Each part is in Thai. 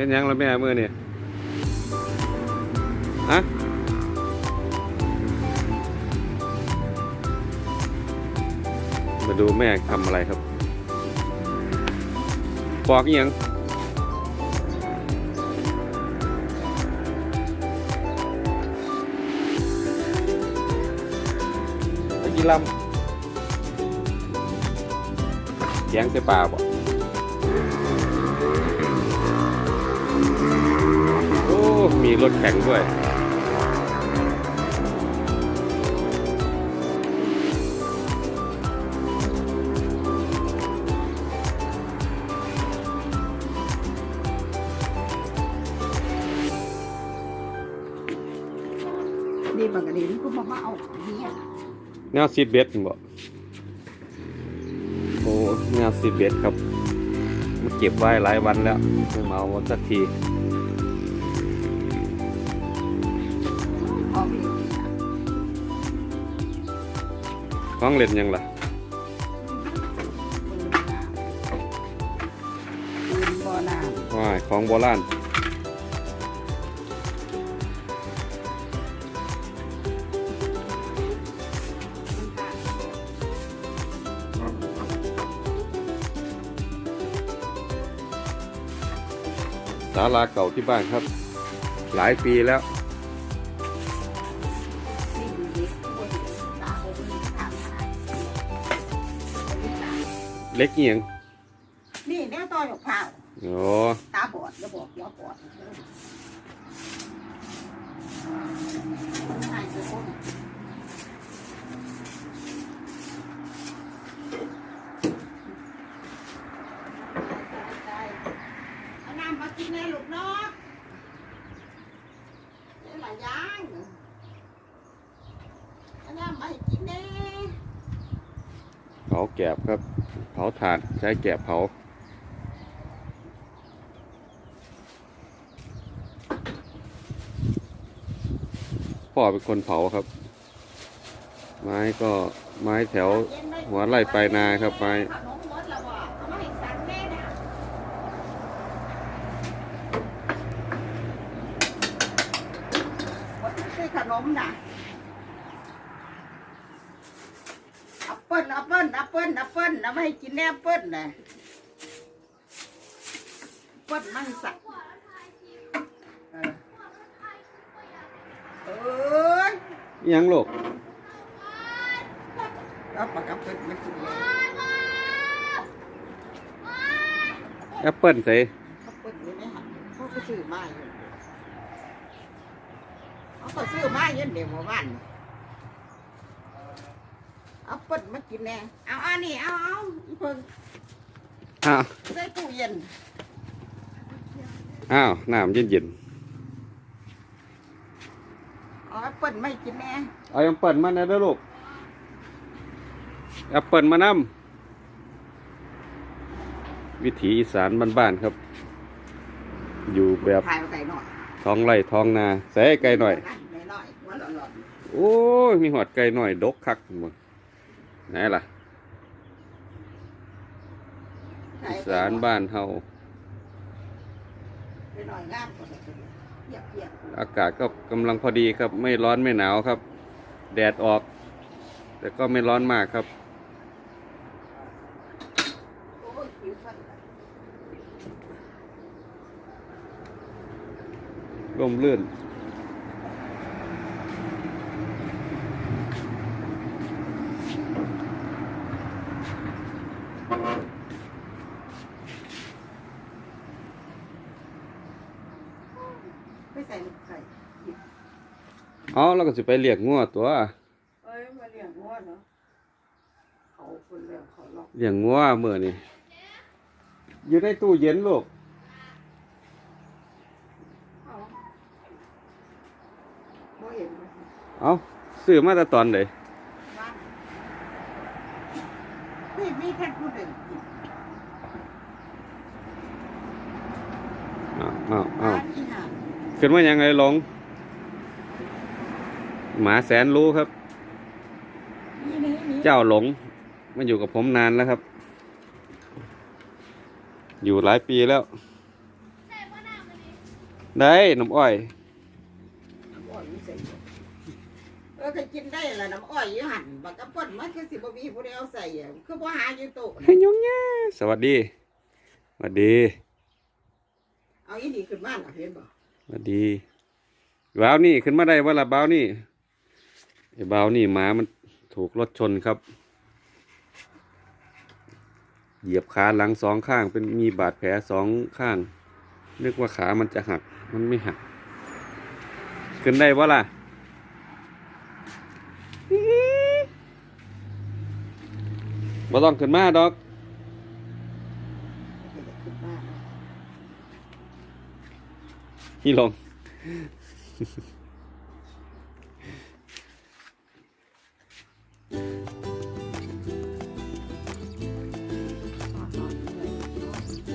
เป็นยังละแม่มือนี่ฮะมาดูแม่ทำอะไรครับปอกอยังไปกี่ลำเสียงเสปลาบ่ มีรถแข่งด้วยดีบางกะดีนี่ก็มามาเอาเนี่ยแนวซีดเบสบ่โอ้แนวซีดเบสครับมาเก็บไว้หลายวันแล้วเพิ่งมาเอาสักที ห้องเล่นหยังล่ะปืนบ่อน้ำว้ายของโบราณศาลาเก่าที่บ้านครับ หลายปีแล้ว เล็กเอียงนี่แนวต่อยหกเผาโอ้ตาบอดอย่าบอกอย่าบอดใช่คือคนเอาน้ำมากินในลูกนกนี่หลายอย่างเอาน้ำมาให้กินแน่เผาแกบครับเผาถ่านใช้แกบเผา พ่อเป็นคนเผาครับ ไม้ก็ไม้แถวหัวไร่ปลายนาครับไม้ขนมนะหมดซื้อขนมน่ะแอปเปิ้ลแอปเปิ้ลแอปเปิ้ลแอปเปิ้ลเอามาให้กินแน่แอปเปิ้ลน่ะแอปเปิ้ลมันสั่งเออเอ้ยอิหยังลูกเอาปากกาเปิ้ลมากินเลยแอปเปิ้ลใส่เขาเปิดอยู่ในหันเขาก็ซื้อมาอยู่เขาก็ซื้อมาอยู่เดี๋ยวเมื่อวานนี่ เอาเปิดมากินแน่เอาอันนี้เอาเอาอีเพิ่งอ้าวใส่ตู้เย็นอ้าวน้ำเย็นเอาแอปเปิลไม่กินแน่ๆเอาแอปเปิ้ลมาหน่อยเด้อลูกแอปเปิ้ลมานำวิถีอีสานบ้านๆครับ อยู่แบบถ่ายเอาไก่หน่อยท้องไร่ท้องนาใส่ไก่หน่อย ไก่หน่อยว่าหลอนโอ้ย มีหอดไก่หน่อย ดกคักหมด ไหนล่ะๆอีสานบ้านเฮาไก่หน่อยงามกว่าเพียบเพียบอากาศก็กำลังพอดีครับ ไม่ร้อนไม่หนาวครับ แดดออก แต่ก็ไม่ร้อนมากครับโอ้ยผิวฟัน ร่มรื่น ไม่ใส่ลูกไข่เอาเราก็สิไปเรียกงัวตัว เอ้ยมาเลี้ยงวัวเนาะเขาคนเลี้ยงเขาหรอกเลี้ยงงัวเมื่อนี่อยู่ในตู้เย็นลูกเอาบ่เห็นเลยเอาซื้อมาแต่ตอนไหน บ้านพี่มีแค่ผู้หนึ่งกินอ้าวอ้าวอ้าวบ้านที่ห่างขึ้นมายังไงหลง หมาแสนรู้ครับ นี่นี่นี่เจ้าหลงมาอยู่กับผมนานแล้วครับ อยู่หลายปีแล้วแต่ว่าน้ำมันได้น้ำอ้อยน้ำอ้อยอยู่ใส่ เออก็กินได้ละน้ำอ้อยอยู่หันบักกะป่นมันคือสิบ่มีผู้ใดเอาใส่อะคือบ่หาอยู่โต๊ะเฮ้ยยงแย่สวัสดีสวัสดีเอาอีนี่ขึ้นมาน่ะเห็นบ่สวัสดีบ้าวนี่ขึ้นมาได้ว่าละบ้าวนี่ไอ้บ้าวนี่หมามันถูกรถชนครับ เหยียบขาหลังสองข้าง เป็นมีบาดแผลสองข้างนึกว่าขามันจะหักมันไม่หัก ขึ้นได้ว่าล่ะ บ่ต้องขึ้นมาดอก นี่ลง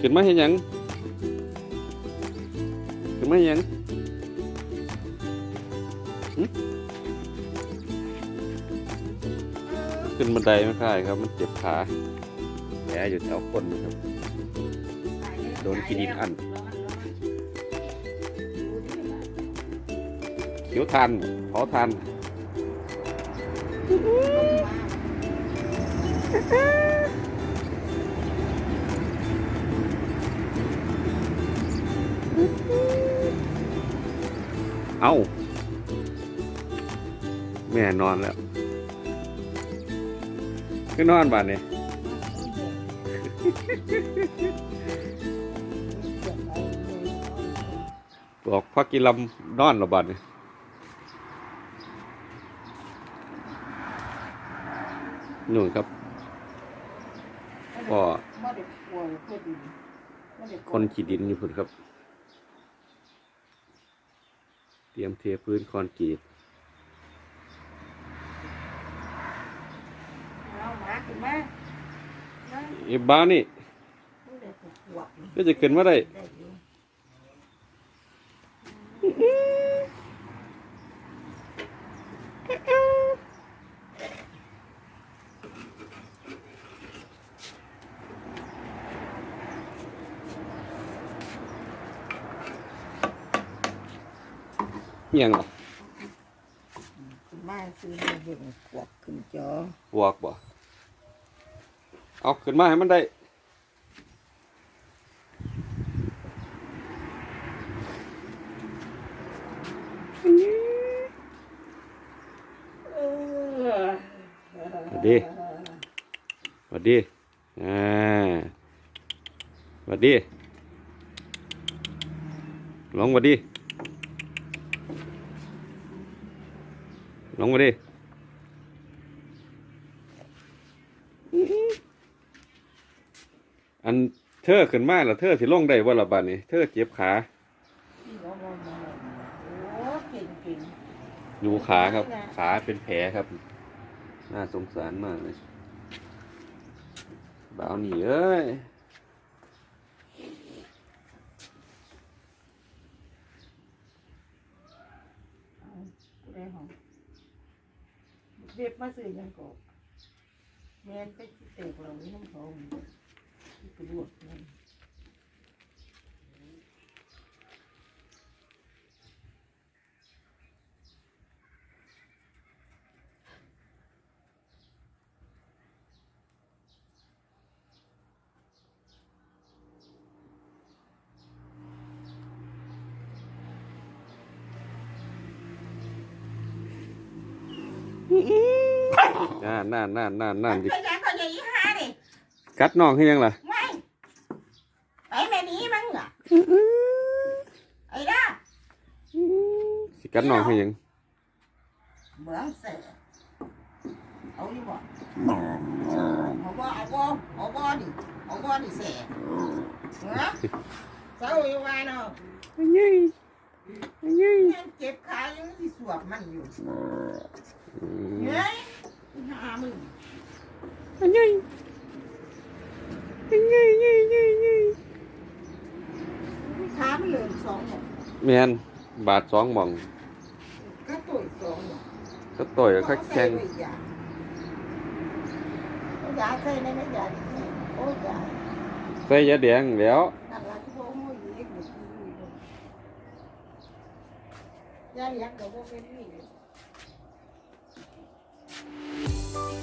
ขึ้นมาเห็นยัง ขึ้นมาเห็นยัง ขึ้นบันไดไม่ค่ายครับ มันเจ็บขาแผลอยู่แถวก้นครับ โดนขี้ดินอันเขียวทานเผาทานเอ้า แม่นอนแล้ว คือนอนบ้านนี่บอกพักกินลำนอนและบ้านนี่นู่นครับก็คนขีดดินอยู่พุ่นครับ เตรียมเทพื้นคอนกรีต เอาหมาขึ้นมามา ไอ้บ้านี่บ่ได้กลัวก็จะขึ้นมาได้ได้อยู่เหียงเหรอขึ้นมาซื้อมาเบิ่งกวกขึ้นจอบวกบ่ เอาขึ้นมาให้มันได้เออสวัสดีสวัสดีอ่าสวัสดีลงสวัสดีลงมาดิ อันเธอขึ้นมาแล้วเธอสิลงได้บ่ละบาดนี้เธอเจ็บขาโอ้เก่งเก่งดูขาครับ ขาเป็นแผลครับ น่าสงสารมากเลยบ่าวนี่เอ้ยผู้ใดหอมเรียบมาซื้อยังก็แม่นไปสิเตกเราไม่ต้องเขา ไปลวกนั่นน่านน่านน่านน่านน่านดิไปยังก็ยังอีห้านี่กัดน้องให้ยังล่ะ ไม่ไปแม่นี้มั้งอะ ไอ้ด้าสิกัดน้องให้ยังเมืองเสือเอาอยู่บ่เอาบ่เอาบ่เอาบ่ดิเอาบ่ดิเสือเหรอเศร้าอยู่ว่าเนาะยัยยัยยังเจ็บขายังที่สวบมันอยู่อืมเฮ้ยหามึงยัยยัยยัยยัยยัย ขามันเหลือสองหมดแมนบาทสองหม่องก็ตุ๋ยสองหมดก็ต่อยก็คักแข่งเอาใส่ไว้ยาเอายาใส่ในไม่ยาดิโอ้ยยาใส่ยาแดงแล้ว นั่นล่ะที่พ่อโมยอีกเมื่อกี้ยาเลี้ยงกับพวกเป็นนี่